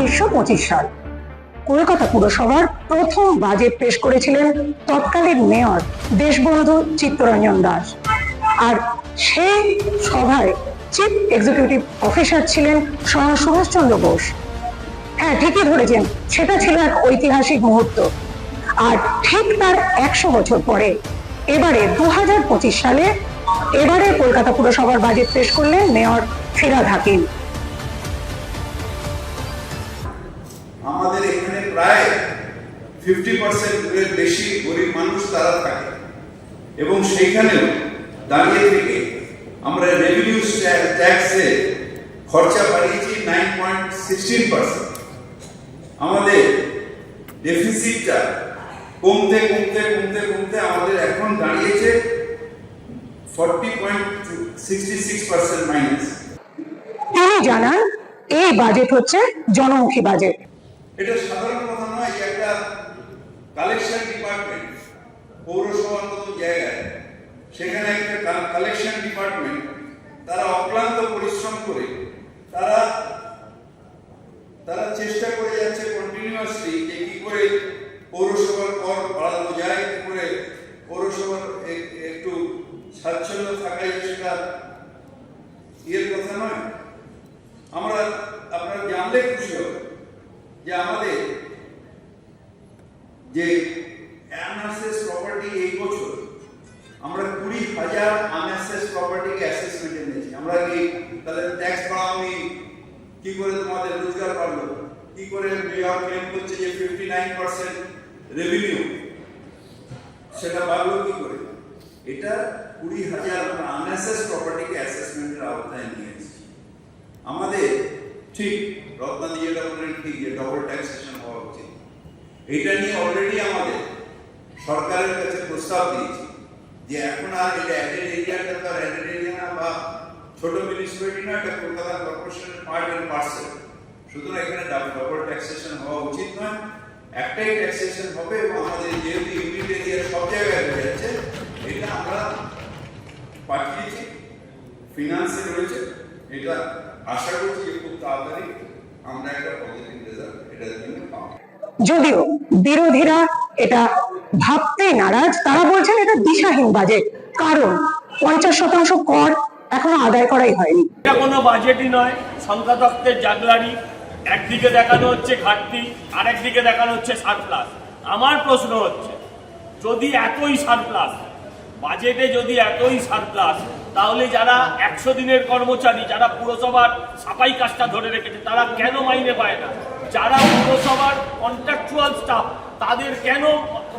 উনিশশো সাল। কলকাতা পুরসভার প্রথম বাজেট পেশ করেছিলেন তৎকালীন মেয়র দেশবন্ধু চিত্তরঞ্জন দাস। আর সভায় চিফ এক্সিকিউটিভ অফিসার ছিলেন সুভাষচন্দ্র বোস। হ্যাঁ ঠিকই ধরেছেন, সেটা ছিল এক ঐতিহাসিক মুহূর্ত। আর ঠিক তার একশো বছর পরে, এবারে দু হাজার পঁচিশ সালে, এবারে কলকাতা পুরসভার বাজেট পেশ করলেন মেয়র ফিরাদ হাকিম। আমাদের এখানে প্রায় ফিফটি পার্সেন্টের বেশি গরিব মানুষ তারা থাকে। এবং সেইখানেও দাঁড়িয়ে থেকে আমরা রেভিনিউ ট্যাক্সে খরচা বাড়িয়েছি নাইন পয়েন্ট সিক্সটিন পার্সেন্ট আমাদের ডেফিসিটটা কমতে কমতে কমতে কমতে আমাদের এখন দাঁড়িয়েছে forty point sixty six percent minus তিনি জানান, এই বাজেট হচ্ছে জনমুখী বাজেট এটা সাধারণ কথা নয় যে একটা কালেকশন ডিপার্টমেন্ট পৌরসভার মতো জায়গায়। সেখানে একটা কালেকশন ডিপার্টমেন্ট তারা অক্লান্ত পরিশ্রম করে, তারা তারা চেষ্টা করে যাচ্ছে কন্টিনিউয়াসলি যে কি করে পৌরসভার কর বাড়ানো যায়, কি করে পৌরসভার একটু স্বাচ্ছন্দ্য থাকাই সেটা ইয়ের কথা নয়। আমরা, আপনারা জানলে খুশি হবে যে আমাদের যে অ্যানাসেস প্রপার্টি এই বছর আমরা কুড়ি হাজার আনঅ্যাসেস প্রপার্টিকে অ্যাসেসমেন্টে নিয়েছি আমরা কি তাহলে ট্যাক্স বাড়াওনি কি করে তোমাদের রোজগার বাড়লো কি করে মেয়র ক্লেম করছে যে ফিফটি নাইন পার্সেন্ট রেভিনিউ সেটা বাড়লো কি করে এটা কুড়ি হাজার আনঅ্যাসেস প্রপার্টিকে অ্যাসেসমেন্টের আওতায় নিয়ে এসেছি আমাদের ঠিক রত্নাদি যেটা বললেন ঠিক যে ডবল ট্যাক্সেশন হওয়া উচিত। এটা নিয়ে অলরেডি আমাদের সরকারের কাছে প্রস্তাব দিয়েছি যে এখন আর এটা অ্যাডেড এরিয়াটা তো অ্যাডেড এরিয়া না বা ছোট মিউনিসিপ্যালিটি না, এটা কলকাতা কর্পোরেশনের পার্ট অ্যান্ড পার্সেল সুতরাং এখানে ডবল ট্যাক্সেশন হওয়া উচিত নয়। একটাই ট্যাক্সেশন হবে এবং আমাদের যেহেতু ইউনিট এরিয়া সব জায়গায় হয়ে যাচ্ছে, এটা আমরা পাঠিয়েছি ফিনান্সে রয়েছে। এটা আশা করছি খুব তাড়াতাড়ি আমরা একটা পজিটিভ রেজাল্ট এটার জন্য পাবো। যদিও বিরোধীরা এটা ভাবতে নারাজ তারা বলছেন এটা দিশাহীন বাজেট কারণ পঞ্চাশ শতাংশ কর এখনও আদায় করাই হয়নি। এটা কোনো বাজেটই নয় সংখ্যা তত্ত্বের জাগলারি একদিকে দেখানো হচ্ছে ঘাটতি আরেকদিকে দেখানো হচ্ছে সারপ্লাস আমার প্রশ্ন হচ্ছে যদি এতই সারপ্লাস বাজেটে যদি এতই সারপ্লাস তাহলে যারা একশো দিনের কর্মচারী, যারা পুরসভার সাফাই কাজটা ধরে রেখেছে, তারা কেন মাইনে পায় না? যারা পুরসভার কন্ট্রাকচুয়াল স্টাফ তাদের কেন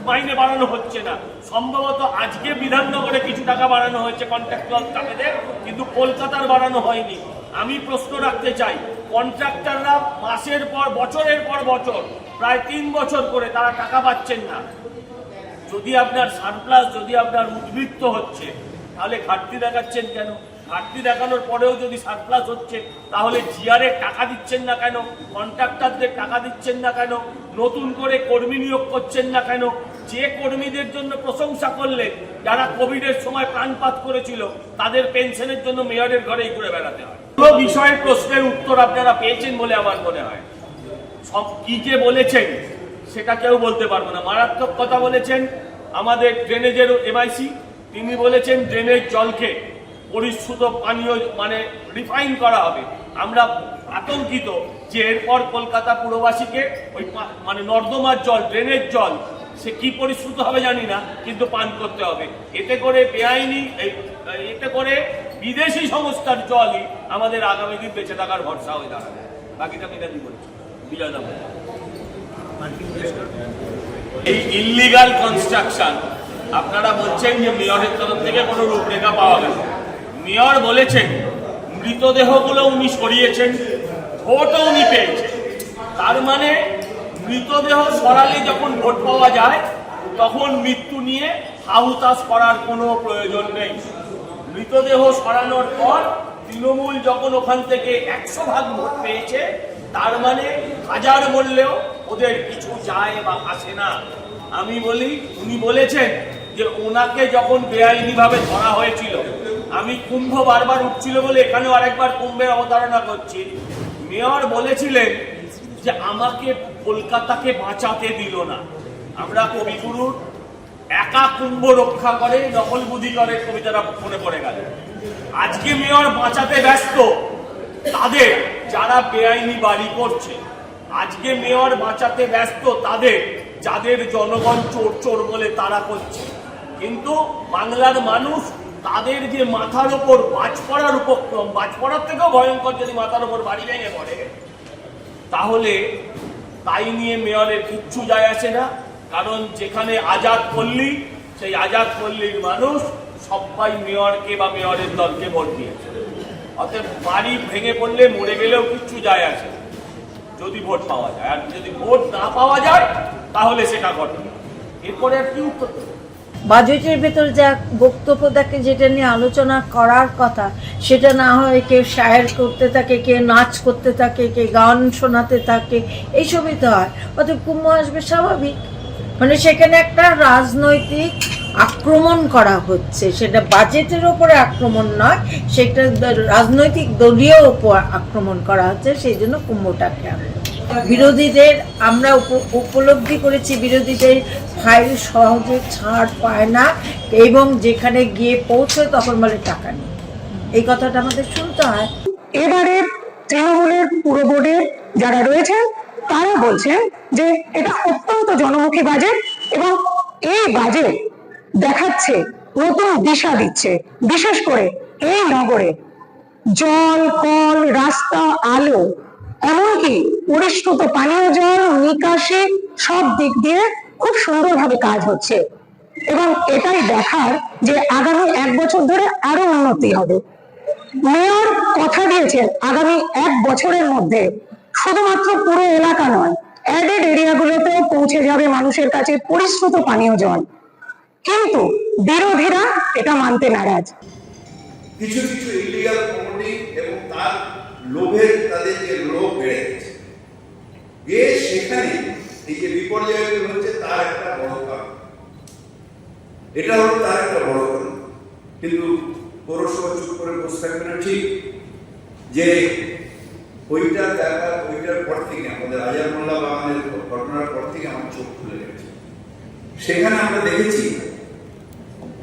মাইনে বাড়ানো হচ্ছে না? সম্ভবত আজকে বিধাননগরে কিছু টাকা বাড়ানো হয়েছে কন্ট্রাকচুয়াল স্টাফেদের কিন্তু কলকাতার বাড়ানো হয়নি। আমি প্রশ্ন রাখতে চাই কন্ট্রাক্টররা মাসের পর, বছরের পর বছর, প্রায় তিন বছর করে তারা টাকা পাচ্ছেন না। যদি আপনার সারপ্লাস যদি আপনার উদ্বৃত্ত হচ্ছে তাহলে ঘাটতি দেখাচ্ছেন কেন? ঘাটতি দেখানোর পরেও যদি সারপ্লাস হচ্ছে, তাহলে জিআরে টাকা দিচ্ছেন না কেন? কন্ট্রাক্টরদের টাকা দিচ্ছেন না কেন? নতুন করে কর্মী নিয়োগ করছেন না কেন? যে কর্মীদের জন্য প্রশংসা করলেন, যারা কোভিডের সময় প্রাণপাত করেছিল, তাদের পেনশনের জন্য মেয়রের ঘরেই ঘুরে বেড়াতে হয়। পুরো বিষয়ের প্রশ্নের উত্তর আপনারা পেয়েছেন বলে আমার মনে হয়। সব কি যে বলেছেন, সেটা কেউ বলতে পারব না। মারাত্মক কথা বলেছেন আমাদের ড্রেনেজের এমআইসি তিনি বলেছেন ড্রেনেজ জলকে পরিশ্রুত পানীয় মানে রিফাইন করা হবে। আমরা আতঙ্কিত যে এরপর কলকাতা পুরবাসীকে ওই মানে নর্দমার জল ড্রেনের জল সে কি পরিশ্রুত হবে জানি না কিন্তু পান করতে হবে। এতে করে বেআইনি এতে করে বিদেশি সংস্থার জলই আমাদের আগামী দিন বেঁচে থাকার ভরসা হয়ে দাঁড়াবে। বাকিটা বিদাদি বলছি? বিজয় এই ইল্লিগাল কনস্ট্রাকশন আপনারা বলছেন যে মেয়রের তরফ থেকে কোনো রূপরেখা পাওয়া গেল। মেয়র বলেছেন, মৃতদেহগুলো উনি সরিয়েছেন, ভোটও উনি পেয়েছেন। তার মানে মৃতদেহ সরালে যখন ভোট পাওয়া যায়, তখন মৃত্যু নিয়ে হাহুতাশ করার কোনো প্রয়োজন নেই। মৃতদেহ সরানোর পর তৃণমূল যখন ওখান থেকে একশো ভাগ ভোট পেয়েছে, তার মানে হাজার বললেও ওদের কিছু যায় বা আসে না। আমি বলি, উনি বলেছেন যে ওনাকে যখন বেআইনিভাবে ধরা হয়েছিল, আমি কুম্ভ বারবার উঠছিল বলে এখানেও আরেকবার কুম্ভের অবতারণা করছি। মেয়র বলেছিলেন যে আমাকে কলকাতাকে বাঁচাতে দিল না। আমরা কবিগুরুর একা কুম্ভ রক্ষা করে, নকল বুদ্ধি করে কবিতাটা মনে পড়ে গেল। আজকে মেয়র বাঁচাতে ব্যস্ত, তাদের যারা বেআইনি বাড়ি করছে, আজকে মেয়র বাঁচাতে ব্যস্ত তাদের, যাদের জনগণ চোর চোর বলে তারা করছে। কিন্তু বাংলার মানুষ তাদের যে মাথার ওপর বাজ পড়ার উপক্রম, বাজ পড়ার থেকেও ভয়ঙ্কর যদি মাথার ওপর বাড়ি ভেঙে পড়ে, তাহলে তাই নিয়ে মেয়রের কিচ্ছু যায় আসে না। কারণ যেখানে আজাদ পল্লী, সেই আজাদ পল্লীর মানুষ সবাই মেয়রকে বা মেয়রের দলকে ভোট দিয়েছে। অতএব বাড়ি ভেঙে পড়লে মরে গেলেও কিচ্ছু যায় আসে যদি ভোট পাওয়া যায়, আর যদি ভোট না পাওয়া যায়, তাহলে সেটা ঘটে এরপরে আর কি উত্তর? বাজেটের ভেতর যা বক্তব্য থাকে যেটা নিয়ে আলোচনা করার কথা, সেটা না হয় কেউ শায়ের করতে থাকে, কেউ নাচ করতে থাকে কে গান শোনাতে থাকে, এইসবই তো হয়। অতএব কুম্ভ আসবে স্বাভাবিক। মানে সেখানে একটা রাজনৈতিক আক্রমণ করা হচ্ছে। সেটা বাজেটের ওপরে আক্রমণ নয়, সেটা রাজনৈতিক দলীয় ওপর আক্রমণ করা হচ্ছে, সেই জন্য কুম্ভটাকে আনলো। বিরোধীদের আমরা উপলব্ধি করেছি, বিরোধীদের ফাইল সহজে ছাড় পায় না এবং যেখানে গিয়ে পৌঁছয় তখন বলে টাকা নেই। এই কথাটা আমাদের শুনতে হয়। এবারের তৃণমূলের পুরো বোর্ডের যারা রয়েছেন, তারা বলছেন যে এটা অত্যন্ত জনমুখী বাজেট এবং এই বাজেট দেখাচ্ছে, নতুন দিশা দিচ্ছে। বিশেষ করে এই নগরে জল, কল, রাস্তা, আলো এমনকি পরিশ্রুত পানীয় জল, নিকাশে সব দিক দিয়ে খুব সুন্দরভাবে কাজ হচ্ছে। এবং এটাই দেখার যে আগামী এক বছর ধরে আরও উন্নতি হবে। মেয়র কথা দিয়েছেন, আগামী এক বছরের মধ্যে। শুধুমাত্র পুরো এলাকা নয় অ্যাডেড এরিয়াগুলোতেও পৌঁছে যাবে মানুষের কাছে পরিশ্রুত পানীয় জল। কিন্তু বিরোধীরা এটা মানতে নারাজ। কিছু কিছু ইলিগাল প্রপার্টি এবং তার লোভের তাদের যে লোভ বেড়ে গেছে। গিয়ে সেখানে এই যে বিপর্যয়গুলো হচ্ছে, তার একটা বড় কারণ। এটা হলো তার একটা বড় কারণ। কিন্তু পৌরসভা চুপ করে বসে থাকবে না ঠিক। যে ওইটা দেখা ওইটার পর থেকে আমাদের আজার মোল্লা বাগানের ঘটনার পর থেকে আমার চোখ খুলে গেছে। সেখানে আমরা দেখেছি,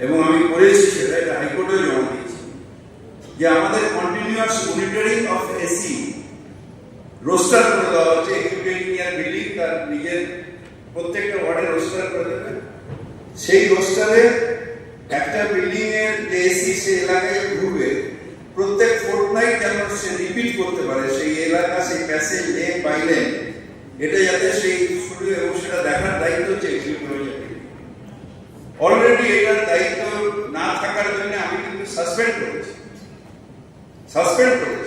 এবং আমি করেছি সেটা এটা হাইকোর্টেও জমা দিয়েছি, যে আমাদের continuous monitoring of AC roster করে দেওয়া হচ্ছে এক্সিকিউটিভ বিল্ডিং তার নিজের প্রত্যেকটা ওয়ার্ডে রোস্টার করে দেবে। সেই রোস্টারে একটা বিল্ডিং এর যে এসি সেই এলাকায় ঘুরবে, প্রত্যেক ফোর্টনাইট যেন সে রিপিট করতে পারে সেই এলাকা, সেই প্যাসেজ লেন বাই লেন এটা যাতে সেই শুরু এবং সেটা দেখার দায়িত্ব হচ্ছে অলরেডি এটার দায়িত্ব না থাকার জন্য আমি কিন্তু সাসপেন্ড করেছি। সাসপেন্ড করেছি